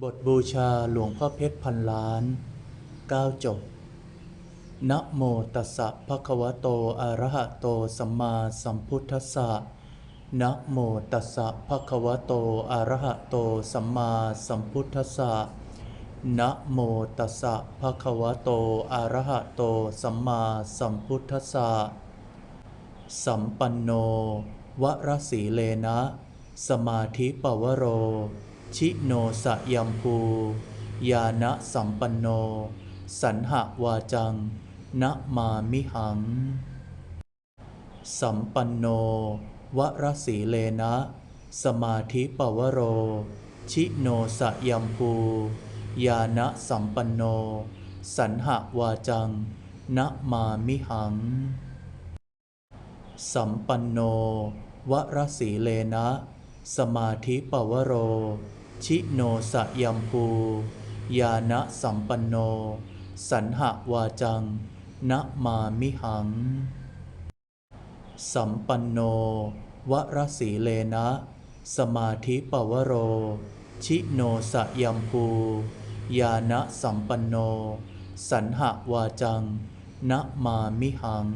บทบูชาหลวงพ่อเพชรพันล้านก้าจบ นะโมตัสสะภะคะวะโต อะระหะโต สัมมาสัมพุทธัสสะ นะโมตัสสะภะคะวะโต อะระหะโต สัมมาสัมพุทธัสสะ นะโมตัสสะภะคะวะโต อะระหะโต สัมมาสัมพุทธัสสะ สัมปันโน วรสีเลนะ สมาธิปวโร ชิโนสยัมภูยานะสัมปันโน สันหวาจัง นะมามิหัง สัมปันโน วรสีเลนะ สมาธิปวโร ชิโนสยัมภูยานะสัมปันโน สันหวาจัง นะมามิหัง สัมปันโน วรสีเลนะ สมาธิปวโร ชิโนสยัมภู ยานะสัมปันโน สันหวาจัง นะมามิหัง สัมปันโน วรสีเลนะ สมาธิปวโร ชิโนสยัมภู ยานะสัมปันโน สันหวาจัง นะมามิหัง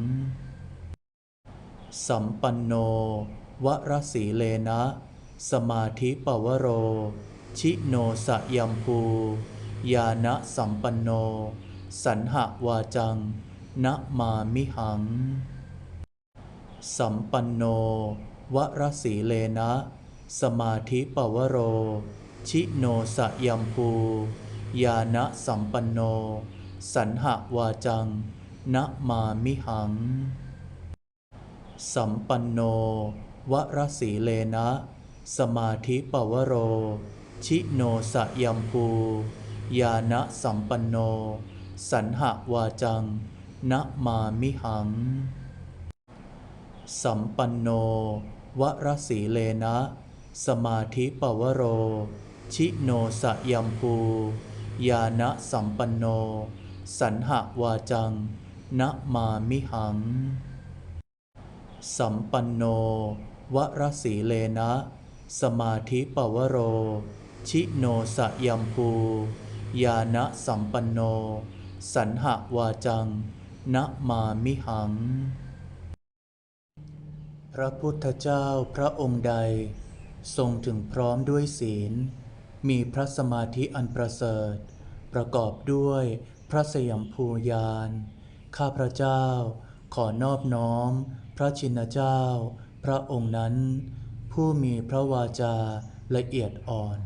สัมปันโน วรสีเลนะสมาธิปวโร ชิโนสยัมภู ยานะสัมปันโน สันหวาจัง นะมามิหัง สัมปันโน วรสีเลนะ สมาธิปวโร ชิโนสยัมภู ยานะสัมปันโน สันหวาจัง นะมามิหัง สัมปันโน วรสีเลนะสมาธิปวโร ชิโนสยัมภูยานะสัมปันโน สันหวาจังนะมามิหัง สัมปันโน วรสีเลนะ สมาธิปวโร ชิโนสยัมภูยานะสัมปันโน สันหวาจังนะมามิหัง สัมปันโน วรสีเลนะ สมาธิปวโร ชิโนสยัมภู ยานะสัมปันโน สันหวาจัง นะมามิหัง พระพุทธเจ้าพระองค์ใด ทรงถึงพร้อมด้วยศีล มีพระสมาธิอันประเสริฐ ประกอบด้วยพระสยามภูยาน ข้าพระเจ้า ขอนอบน้อม พระชินเจ้า พระองค์นั้น ผู้มีพระวาจาละเอียดอ่อน